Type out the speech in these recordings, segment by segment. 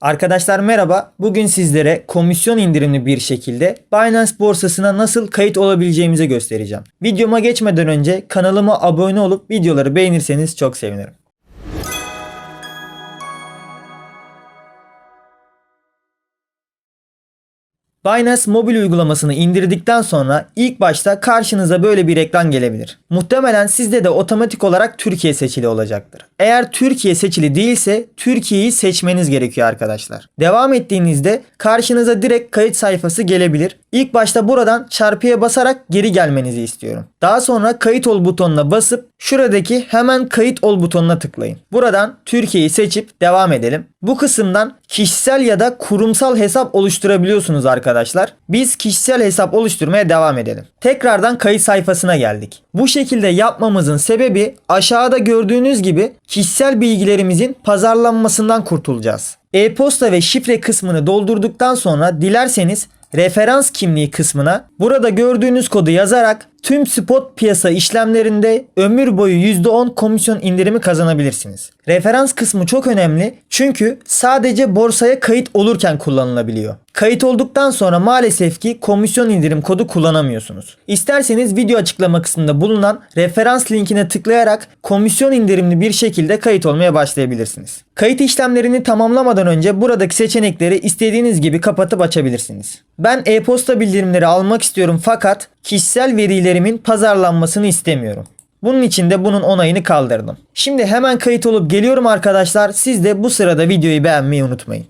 Arkadaşlar merhaba. Bugün sizlere komisyon indirimli bir şekilde Binance borsasına nasıl kayıt olabileceğimizi göstereceğim. Videoma geçmeden önce kanalıma abone olup videoları beğenirseniz çok sevinirim. Binance mobil uygulamasını indirdikten sonra ilk başta karşınıza böyle bir ekran gelebilir. Muhtemelen sizde de otomatik olarak Türkiye seçili olacaktır. Eğer Türkiye seçili değilse Türkiye'yi seçmeniz gerekiyor arkadaşlar. Devam ettiğinizde karşınıza direkt kayıt sayfası gelebilir. İlk başta buradan çarpıya basarak geri gelmenizi istiyorum. Daha sonra kayıt ol butonuna basıp şuradaki hemen kayıt ol butonuna tıklayın. Buradan Türkiye'yi seçip devam edelim. Bu kısımdan kişisel ya da kurumsal hesap oluşturabiliyorsunuz arkadaşlar. Biz kişisel hesap oluşturmaya devam edelim. Tekrardan kayıt sayfasına geldik. Bu şekilde yapmamızın sebebi aşağıda gördüğünüz gibi kişisel bilgilerimizin pazarlanmasından kurtulacağız. E-posta ve şifre kısmını doldurduktan sonra dilerseniz referans kimliği kısmına burada gördüğünüz kodu yazarak tüm spot piyasa işlemlerinde ömür boyu %10 komisyon indirimi kazanabilirsiniz. Referans kısmı çok önemli çünkü sadece borsaya kayıt olurken kullanılabiliyor. Kayıt olduktan sonra maalesef ki komisyon indirim kodu kullanamıyorsunuz. İsterseniz video açıklama kısmında bulunan referans linkine tıklayarak komisyon indirimli bir şekilde kayıt olmaya başlayabilirsiniz. Kayıt işlemlerini tamamlamadan önce buradaki seçenekleri istediğiniz gibi kapatıp açabilirsiniz. Ben e-posta bildirimleri almak istiyorum fakat kişisel verilerimin pazarlanmasını istemiyorum. Bunun için de bunun onayını kaldırdım. Şimdi hemen kayıt olup geliyorum arkadaşlar. Siz de bu sırada videoyu beğenmeyi unutmayın.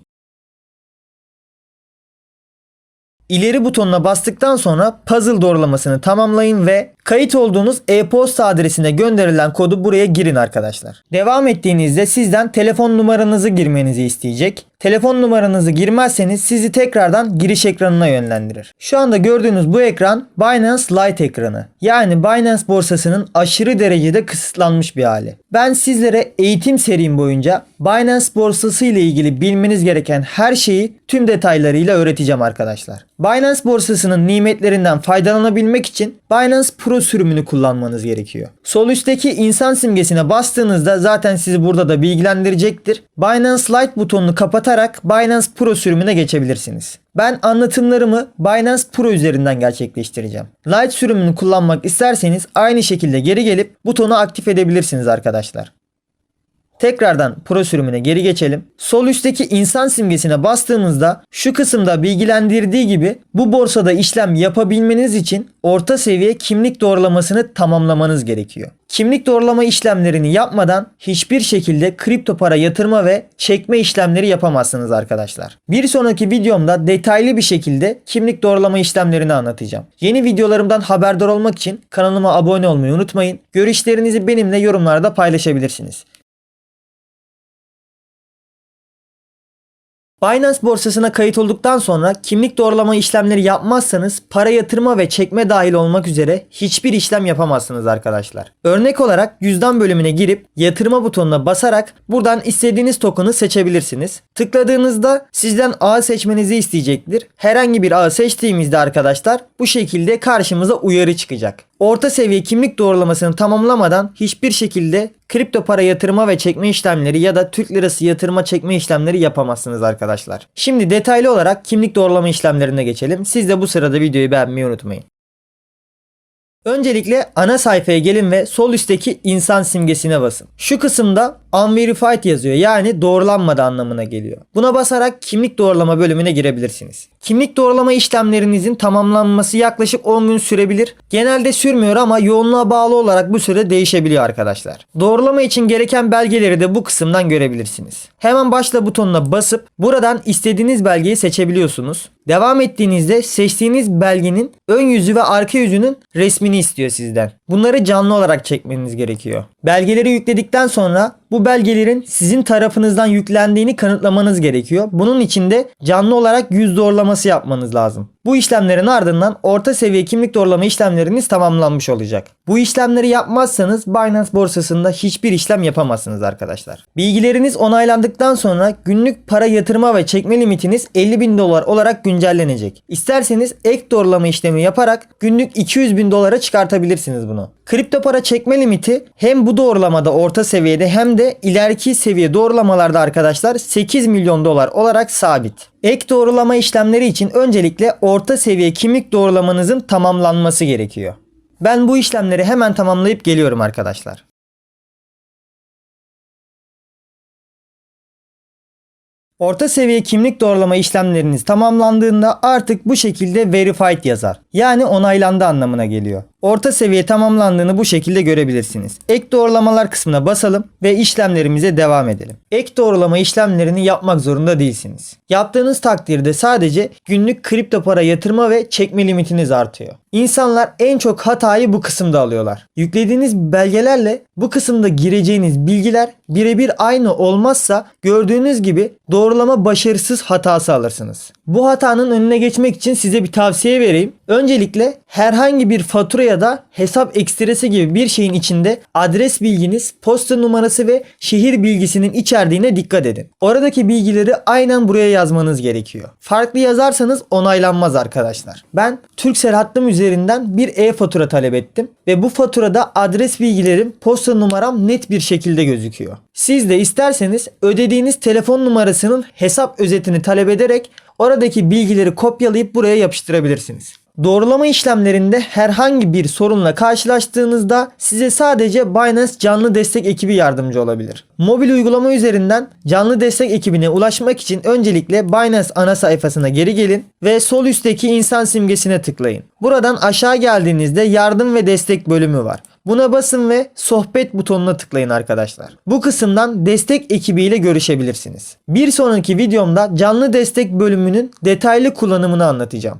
İleri butonuna bastıktan sonra puzzle doğrulamasını tamamlayın ve kayıt olduğunuz e-posta adresine gönderilen kodu buraya girin arkadaşlar. Devam ettiğinizde sizden telefon numaranızı girmenizi isteyecek. Telefon numaranızı girmezseniz sizi tekrardan giriş ekranına yönlendirir. Şu anda gördüğünüz bu ekran Binance Lite ekranı. Yani Binance borsasının aşırı derecede kısıtlanmış bir hali. Ben sizlere eğitim serim boyunca Binance borsası ile ilgili bilmeniz gereken her şeyi tüm detaylarıyla öğreteceğim arkadaşlar. Binance borsasının nimetlerinden faydalanabilmek için Binance Pro sürümünü kullanmanız gerekiyor. Sol üstteki insan simgesine bastığınızda zaten sizi burada da bilgilendirecektir. Binance Lite butonunu kapatarak Binance Pro sürümüne geçebilirsiniz. Ben anlatımlarımı Binance Pro üzerinden gerçekleştireceğim. Lite sürümünü kullanmak isterseniz aynı şekilde geri gelip butonu aktif edebilirsiniz arkadaşlar. Tekrardan Pro sürümüne geri geçelim. Sol üstteki insan simgesine bastığımızda şu kısımda bilgilendirdiği gibi bu borsada işlem yapabilmeniz için orta seviye kimlik doğrulamasını tamamlamanız gerekiyor. Kimlik doğrulama işlemlerini yapmadan hiçbir şekilde kripto para yatırma ve çekme işlemleri yapamazsınız arkadaşlar. Bir sonraki videomda detaylı bir şekilde kimlik doğrulama işlemlerini anlatacağım. Yeni videolarımdan haberdar olmak için kanalıma abone olmayı unutmayın. Görüşlerinizi benimle yorumlarda paylaşabilirsiniz. Binance borsasına kayıt olduktan sonra kimlik doğrulama işlemleri yapmazsanız para yatırma ve çekme dahil olmak üzere hiçbir işlem yapamazsınız arkadaşlar. Örnek olarak cüzdan bölümüne girip yatırma butonuna basarak buradan istediğiniz token'ı seçebilirsiniz. Tıkladığınızda sizden ağ seçmenizi isteyecektir. Herhangi bir ağ seçtiğimizde arkadaşlar bu şekilde karşımıza uyarı çıkacak. Orta seviye kimlik doğrulamasını tamamlamadan hiçbir şekilde kripto para yatırma ve çekme işlemleri ya da Türk lirası yatırma çekme işlemleri yapamazsınız arkadaşlar. Şimdi detaylı olarak kimlik doğrulama işlemlerine geçelim. Siz de bu sırada videoyu beğenmeyi unutmayın. Öncelikle ana sayfaya gelin ve sol üstteki insan simgesine basın. Şu kısımda unverified yazıyor yani doğrulanmadı anlamına geliyor. Buna basarak kimlik doğrulama bölümüne girebilirsiniz. Kimlik doğrulama işlemlerinizin tamamlanması yaklaşık 10 gün sürebilir. Genelde sürmüyor ama yoğunluğa bağlı olarak bu süre değişebiliyor arkadaşlar. Doğrulama için gereken belgeleri de bu kısımdan görebilirsiniz. Hemen başla butonuna basıp buradan istediğiniz belgeyi seçebiliyorsunuz. Devam ettiğinizde seçtiğiniz belgenin ön yüzü ve arka yüzünün resmini istiyor sizden. Bunları canlı olarak çekmeniz gerekiyor. Belgeleri yükledikten sonra bu belgelerin sizin tarafınızdan yüklendiğini kanıtlamanız gerekiyor. Bunun için de canlı olarak yüz doğrulaması yapmanız lazım. Bu işlemlerin ardından orta seviye kimlik doğrulama işlemleriniz tamamlanmış olacak. Bu işlemleri yapmazsanız Binance borsasında hiçbir işlem yapamazsınız arkadaşlar. Bilgileriniz onaylandıktan sonra günlük para yatırma ve çekme limitiniz 50 bin dolar olarak güncellenecek. İsterseniz ek doğrulama işlemi yaparak günlük 200 bin dolara çıkartabilirsiniz bunu. Kripto para çekme limiti hem bu doğrulamada orta seviyede hem de ileriki seviye doğrulamalarda arkadaşlar 8 milyon dolar olarak sabit. Ek doğrulama işlemleri için öncelikle orta seviye kimlik doğrulamanızın tamamlanması gerekiyor. Ben bu işlemleri hemen tamamlayıp geliyorum arkadaşlar. Orta seviye kimlik doğrulama işlemleriniz tamamlandığında artık bu şekilde verified yazar. Yani onaylandı anlamına geliyor. Orta seviye tamamlandığını bu şekilde görebilirsiniz. Ek doğrulamalar kısmına basalım ve işlemlerimize devam edelim. Ek doğrulama işlemlerini yapmak zorunda değilsiniz. Yaptığınız takdirde sadece günlük kripto para yatırma ve çekme limitiniz artıyor. İnsanlar en çok hatayı bu kısımda alıyorlar. Yüklediğiniz belgelerle bu kısımda gireceğiniz bilgiler birebir aynı olmazsa gördüğünüz gibi doğrulama başarısız hatası alırsınız. Bu hatanın önüne geçmek için size bir tavsiye vereyim. Öncelikle herhangi bir fatura ya da hesap ekstresi gibi bir şeyin içinde adres bilginiz, posta numarası ve şehir bilgisinin içerdiğine dikkat edin. Oradaki bilgileri aynen buraya yazmanız gerekiyor. Farklı yazarsanız onaylanmaz arkadaşlar. Ben Turkcell hattım üzerinden bir e-fatura talep ettim ve bu faturada adres bilgilerim, posta numaram net bir şekilde gözüküyor. Siz de isterseniz ödediğiniz telefon numarasının hesap özetini talep ederek oradaki bilgileri kopyalayıp buraya yapıştırabilirsiniz. Doğrulama işlemlerinde herhangi bir sorunla karşılaştığınızda size sadece Binance canlı destek ekibi yardımcı olabilir. Mobil uygulama üzerinden canlı destek ekibine ulaşmak için öncelikle Binance ana sayfasına geri gelin ve sol üstteki insan simgesine tıklayın. Buradan aşağı geldiğinizde yardım ve destek bölümü var. Buna basın ve sohbet butonuna tıklayın arkadaşlar. Bu kısımdan destek ekibiyle görüşebilirsiniz. Bir sonraki videomda canlı destek bölümünün detaylı kullanımını anlatacağım.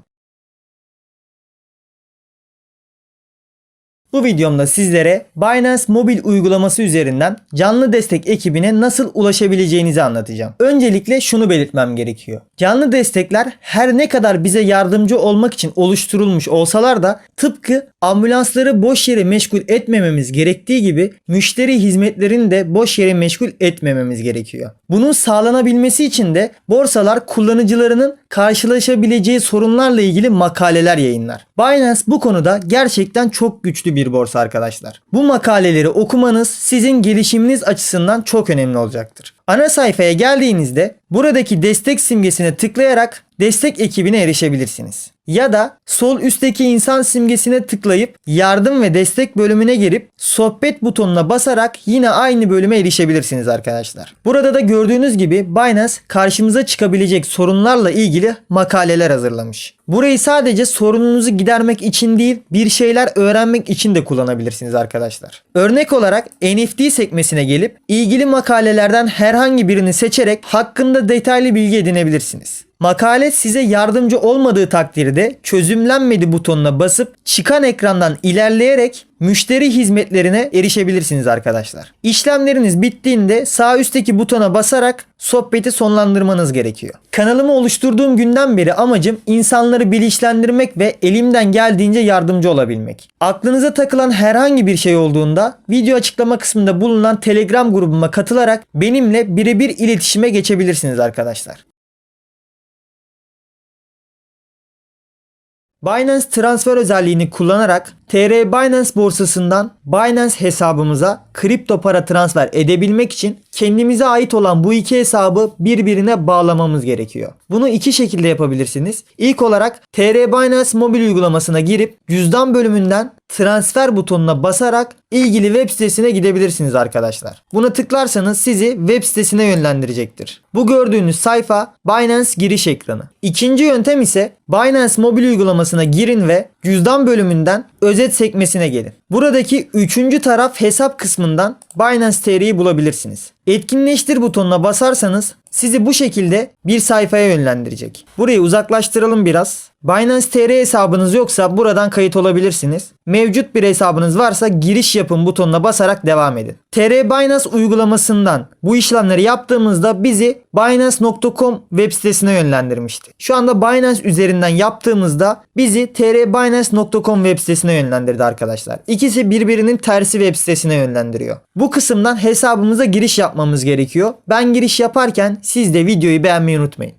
Bu videomda sizlere Binance mobil uygulaması üzerinden canlı destek ekibine nasıl ulaşabileceğinizi anlatacağım. Öncelikle şunu belirtmem gerekiyor. Canlı destekler her ne kadar bize yardımcı olmak için oluşturulmuş olsalar da tıpkı ambulansları boş yere meşgul etmememiz gerektiği gibi müşteri hizmetlerini de boş yere meşgul etmememiz gerekiyor. Bunun sağlanabilmesi için de borsalar kullanıcılarının karşılaşabileceği sorunlarla ilgili makaleler yayınlar. Binance bu konuda gerçekten çok güçlü bir borsa arkadaşlar. Bu makaleleri okumanız sizin gelişiminiz açısından çok önemli olacaktır. Ana sayfaya geldiğinizde buradaki destek simgesine tıklayarak destek ekibine erişebilirsiniz. Ya da sol üstteki insan simgesine tıklayıp yardım ve destek bölümüne girip sohbet butonuna basarak yine aynı bölüme erişebilirsiniz arkadaşlar. Burada da gördüğünüz gibi Binance karşımıza çıkabilecek sorunlarla ilgili makaleler hazırlamış. Burayı sadece sorununuzu gidermek için değil bir şeyler öğrenmek için de kullanabilirsiniz arkadaşlar. Örnek olarak NFT sekmesine gelip ilgili makalelerden herhangi birini seçerek hakkında detaylı bilgi edinebilirsiniz. Makale size yardımcı olmadığı takdirde çözümlenmedi butonuna basıp çıkan ekrandan ilerleyerek müşteri hizmetlerine erişebilirsiniz arkadaşlar. İşlemleriniz bittiğinde sağ üstteki butona basarak sohbeti sonlandırmanız gerekiyor. Kanalımı oluşturduğum günden beri amacım insanları bilinçlendirmek ve elimden geldiğince yardımcı olabilmek. Aklınıza takılan herhangi bir şey olduğunda video açıklama kısmında bulunan Telegram grubuma katılarak benimle birebir iletişime geçebilirsiniz arkadaşlar. Binance transfer özelliğini kullanarak TR Binance borsasından Binance hesabımıza kripto para transfer edebilmek için kendimize ait olan bu iki hesabı birbirine bağlamamız gerekiyor. Bunu iki şekilde yapabilirsiniz. İlk olarak TR Binance mobil uygulamasına girip cüzdan bölümünden transfer butonuna basarak ilgili web sitesine gidebilirsiniz arkadaşlar. Buna tıklarsanız sizi web sitesine yönlendirecektir. Bu gördüğünüz sayfa Binance giriş ekranı. İkinci yöntem ise Binance mobil uygulamasına girin ve cüzdan bölümünden özet sekmesine gelin. Buradaki üçüncü taraf hesap kısmından Binance TR'yi bulabilirsiniz. Etkinleştir butonuna basarsanız sizi bu şekilde bir sayfaya yönlendirecek. Burayı uzaklaştıralım biraz. Binance TR hesabınız yoksa buradan kayıt olabilirsiniz. Mevcut bir hesabınız varsa giriş yapın butonuna basarak devam edin. TR Binance uygulamasından bu işlemleri yaptığımızda bizi Binance.com web sitesine yönlendirmişti. Şu anda Binance üzerinden yaptığımızda bizi trbinance.com web sitesine yönlendirdi arkadaşlar. İkisi birbirinin tersi web sitesine yönlendiriyor. Bu kısımdan hesabımıza giriş yapmamız gerekiyor. Ben giriş yaparken siz de videoyu beğenmeyi unutmayın.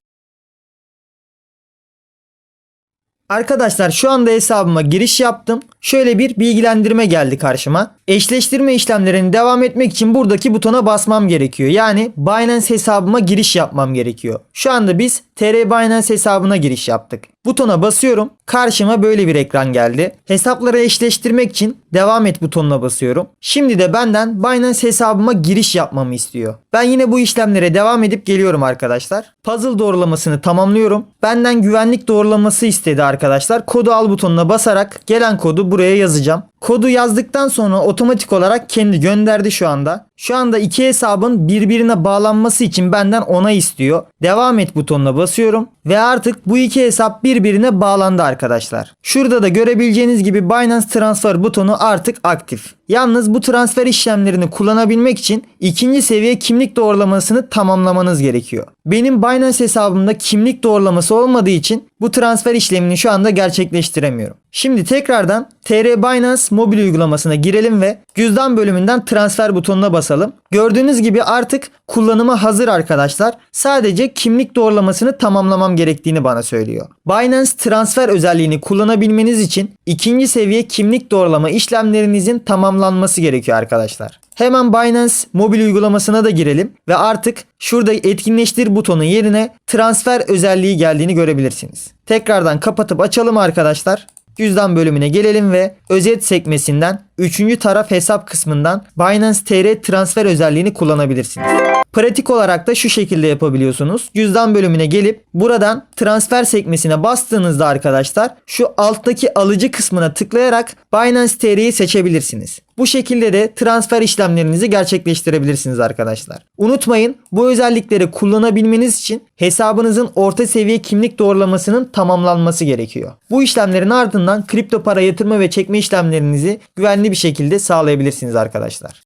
Arkadaşlar şu anda hesabıma giriş yaptım. Şöyle bir bilgilendirme geldi karşıma. Eşleştirme işlemlerini devam etmek için buradaki butona basmam gerekiyor. Yani Binance hesabıma giriş yapmam gerekiyor. Şu anda biz TR Binance hesabına giriş yaptık. Butona basıyorum. Karşıma böyle bir ekran geldi. Hesapları eşleştirmek için devam et butonuna basıyorum. Şimdi de benden Binance hesabıma giriş yapmamı istiyor. Ben yine bu işlemlere devam edip geliyorum arkadaşlar. Puzzle doğrulamasını tamamlıyorum. Benden güvenlik doğrulaması istedi arkadaşlar. Kodu al butonuna basarak gelen kodu buraya yazacağım. Kodu yazdıktan sonra otomatik olarak kendi gönderdi şu anda. Şu anda iki hesabın birbirine bağlanması için benden onay istiyor. Devam et butonuna basıyorum ve artık bu iki hesap birbirine bağlandı arkadaşlar. Şurada da görebileceğiniz gibi Binance Transfer butonu artık aktif. Yalnız bu transfer işlemlerini kullanabilmek için ikinci seviye kimlik doğrulamasını tamamlamanız gerekiyor. Benim Binance hesabımda kimlik doğrulaması olmadığı için bu transfer işlemini şu anda gerçekleştiremiyorum. Şimdi tekrardan TR Binance mobil uygulamasına girelim ve cüzdan bölümünden transfer butonuna basalım. Gördüğünüz gibi artık kullanıma hazır arkadaşlar. Sadece kimlik doğrulamasını tamamlamam gerektiğini bana söylüyor. Binance transfer özelliğini kullanabilmeniz için ikinci seviye kimlik doğrulama işlemlerinizin tamamlanması gerekiyor arkadaşlar. Hemen Binance mobil uygulamasına da girelim ve artık şurada etkinleştir butonu yerine transfer özelliği geldiğini görebilirsiniz. Tekrardan kapatıp açalım arkadaşlar. Cüzdan bölümüne gelelim ve özet sekmesinden 3. taraf hesap kısmından Binance TR transfer özelliğini kullanabilirsiniz. Pratik olarak da şu şekilde yapabiliyorsunuz. Cüzdan bölümüne gelip buradan transfer sekmesine bastığınızda arkadaşlar şu alttaki alıcı kısmına tıklayarak Binance TR'yi seçebilirsiniz. Bu şekilde de transfer işlemlerinizi gerçekleştirebilirsiniz arkadaşlar. Unutmayın bu özellikleri kullanabilmeniz için hesabınızın orta seviye kimlik doğrulamasının tamamlanması gerekiyor. Bu işlemlerin ardından kripto para yatırma ve çekme işlemlerinizi güvenli bir şekilde sağlayabilirsiniz arkadaşlar.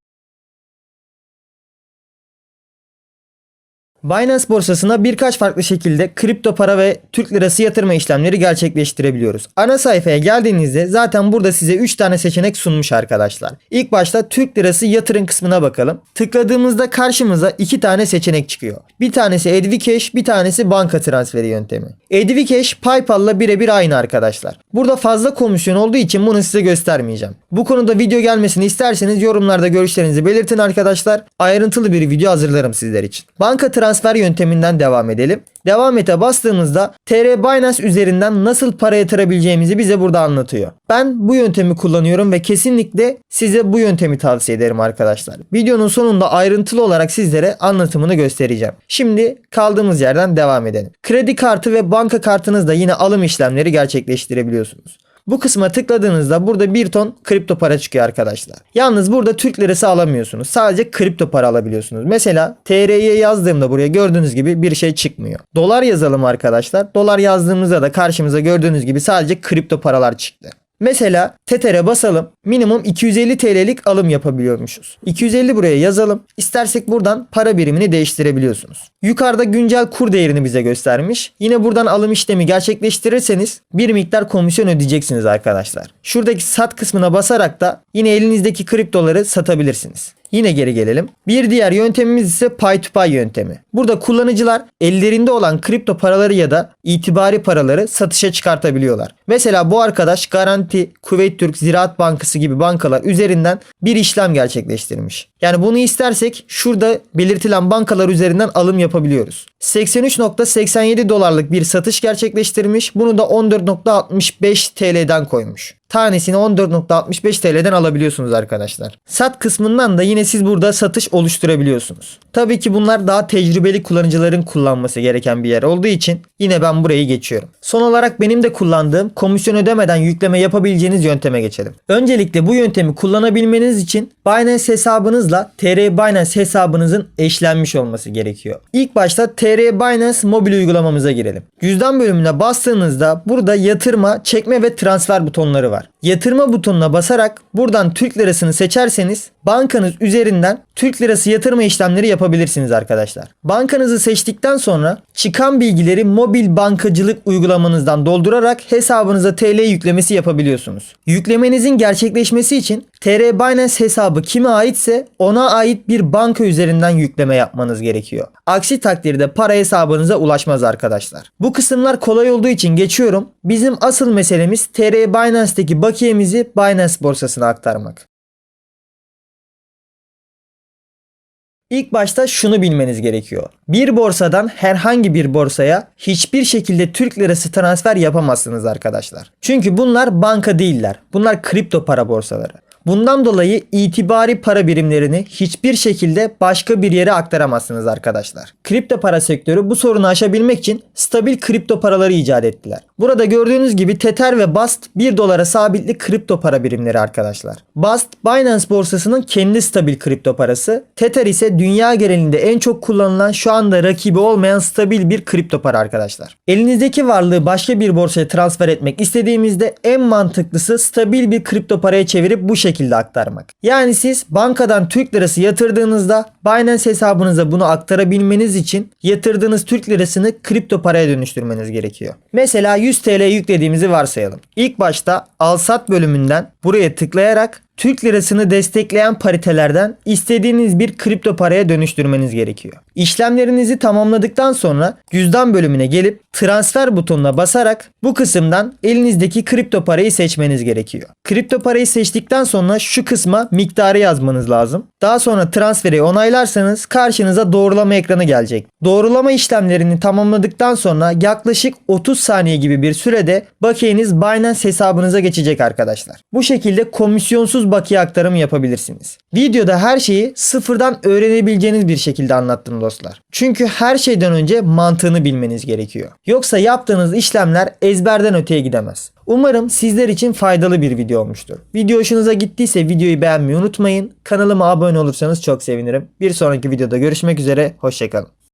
Binance borsasına birkaç farklı şekilde kripto para ve Türk lirası yatırma işlemleri gerçekleştirebiliyoruz. Ana sayfaya geldiğinizde zaten burada size 3 tane seçenek sunmuş arkadaşlar. İlk başta Türk lirası yatırım kısmına bakalım. Tıkladığımızda karşımıza 2 tane seçenek çıkıyor. Bir tanesi Edvicash, bir tanesi banka transferi yöntemi. Edvicash PayPal'la birebir aynı arkadaşlar. Burada fazla komisyon olduğu için bunu size göstermeyeceğim. Bu konuda video gelmesini isterseniz yorumlarda görüşlerinizi belirtin arkadaşlar. Ayrıntılı bir video hazırlarım sizler için. Banka transfer yönteminden devam edelim. Devam ete bastığımızda TR Binance üzerinden nasıl para yatırabileceğimizi bize burada anlatıyor. Ben bu yöntemi kullanıyorum ve kesinlikle size bu yöntemi tavsiye ederim arkadaşlar. Videonun sonunda ayrıntılı olarak sizlere anlatımını göstereceğim. Şimdi kaldığımız yerden devam edelim. Kredi kartı ve banka kartınızda yine alım işlemleri gerçekleştirebiliyorsunuz. Bu kısma tıkladığınızda burada bir ton kripto para çıkıyor arkadaşlar. Yalnız burada Türk lirası alamıyorsunuz. Sadece kripto para alabiliyorsunuz. Mesela TR'ye yazdığımda buraya gördüğünüz gibi bir şey çıkmıyor. Dolar yazalım arkadaşlar. Dolar yazdığımızda da karşımıza gördüğünüz gibi sadece kripto paralar çıktı. Mesela Tether'e basalım. Minimum 250 TL'lik alım yapabiliyormuşuz. 250 buraya yazalım. İstersek buradan para birimini değiştirebiliyorsunuz. Yukarıda güncel kur değerini bize göstermiş. Yine buradan alım işlemi gerçekleştirirseniz bir miktar komisyon ödeyeceksiniz arkadaşlar. Şuradaki sat kısmına basarak da yine elinizdeki kriptoları satabilirsiniz. Yine geri gelelim. Bir diğer yöntemimiz ise pay to pay yöntemi. Burada kullanıcılar ellerinde olan kripto paraları ya da itibari paraları satışa çıkartabiliyorlar. Mesela bu arkadaş Garanti, Kuveyt Türk, Ziraat Bankası gibi bankalar üzerinden bir işlem gerçekleştirmiş. Yani bunu istersek şurada belirtilen bankalar üzerinden alım yapabiliyoruz. 83.87 dolarlık bir satış gerçekleştirmiş. Bunu da 14.65 TL'den koymuş. Tanesini 14.65 TL'den alabiliyorsunuz arkadaşlar. Sat kısmından da yine siz burada satış oluşturabiliyorsunuz. Tabii ki bunlar daha tecrübeli kullanıcıların kullanması gereken bir yer olduğu için yine ben burayı geçiyorum. Son olarak benim de kullandığım komisyon ödemeden yükleme yapabileceğiniz yönteme geçelim. Öncelikle bu yöntemi kullanabilmeniz için Binance hesabınızla TR Binance hesabınızın eşlenmiş olması gerekiyor. İlk başta TR Binance mobil uygulamamıza girelim. Cüzdan bölümüne bastığınızda burada yatırma, çekme ve transfer butonları var. acabar. Yatırma butonuna basarak buradan Türk lirasını seçerseniz bankanız üzerinden Türk lirası yatırma işlemleri yapabilirsiniz arkadaşlar. Bankanızı seçtikten sonra çıkan bilgileri mobil bankacılık uygulamanızdan doldurarak hesabınıza TL yüklemesi yapabiliyorsunuz. Yüklemenizin gerçekleşmesi için TR Binance hesabı kime aitse ona ait bir banka üzerinden yükleme yapmanız gerekiyor. Aksi takdirde para hesabınıza ulaşmaz arkadaşlar. Bu kısımlar kolay olduğu için geçiyorum. Bizim asıl meselemiz TR Binance'deki bakiyemizi Binance borsasına aktarmak. İlk başta şunu bilmeniz gerekiyor. Bir borsadan herhangi bir borsaya hiçbir şekilde Türk lirası transfer yapamazsınız arkadaşlar. Çünkü bunlar banka değiller. Bunlar kripto para borsaları. Bundan dolayı itibari para birimlerini hiçbir şekilde başka bir yere aktaramazsınız arkadaşlar. Kripto para sektörü bu sorunu aşabilmek için stabil kripto paraları icat ettiler. Burada gördüğünüz gibi Tether ve BAST 1 dolara sabitli kripto para birimleri arkadaşlar. BAST Binance borsasının kendi stabil kripto parası. Tether ise dünya genelinde en çok kullanılan şu anda rakibi olmayan stabil bir kripto para arkadaşlar. Elinizdeki varlığı başka bir borsaya transfer etmek istediğimizde en mantıklısı stabil bir kripto paraya çevirip bu şekilde aktarmak. Yani siz bankadan Türk lirası yatırdığınızda Binance hesabınıza bunu aktarabilmeniz için yatırdığınız Türk lirasını kripto paraya dönüştürmeniz gerekiyor. Mesela 100 TL yüklediğimizi varsayalım. İlk başta al sat bölümünden buraya tıklayarak Türk lirasını destekleyen paritelerden istediğiniz bir kripto paraya dönüştürmeniz gerekiyor. İşlemlerinizi tamamladıktan sonra cüzdan bölümüne gelip transfer butonuna basarak bu kısımdan elinizdeki kripto parayı seçmeniz gerekiyor. Kripto parayı seçtikten sonra şu kısma miktarı yazmanız lazım. Daha sonra transferi onaylarsanız karşınıza doğrulama ekranı gelecek. Doğrulama işlemlerini tamamladıktan sonra yaklaşık 30 saniye gibi bir sürede bakiyeniz Binance hesabınıza geçecek arkadaşlar. Bu şekilde komisyonsuz bakiye aktarımı yapabilirsiniz. Videoda her şeyi sıfırdan öğrenebileceğiniz bir şekilde anlattım dostlar. Çünkü her şeyden önce mantığını bilmeniz gerekiyor. Yoksa yaptığınız işlemler ezberden öteye gidemez. Umarım sizler için faydalı bir video olmuştur. Video hoşunuza gittiyse videoyu beğenmeyi unutmayın. Kanalıma abone olursanız çok sevinirim. Bir sonraki videoda görüşmek üzere. Hoşçakalın.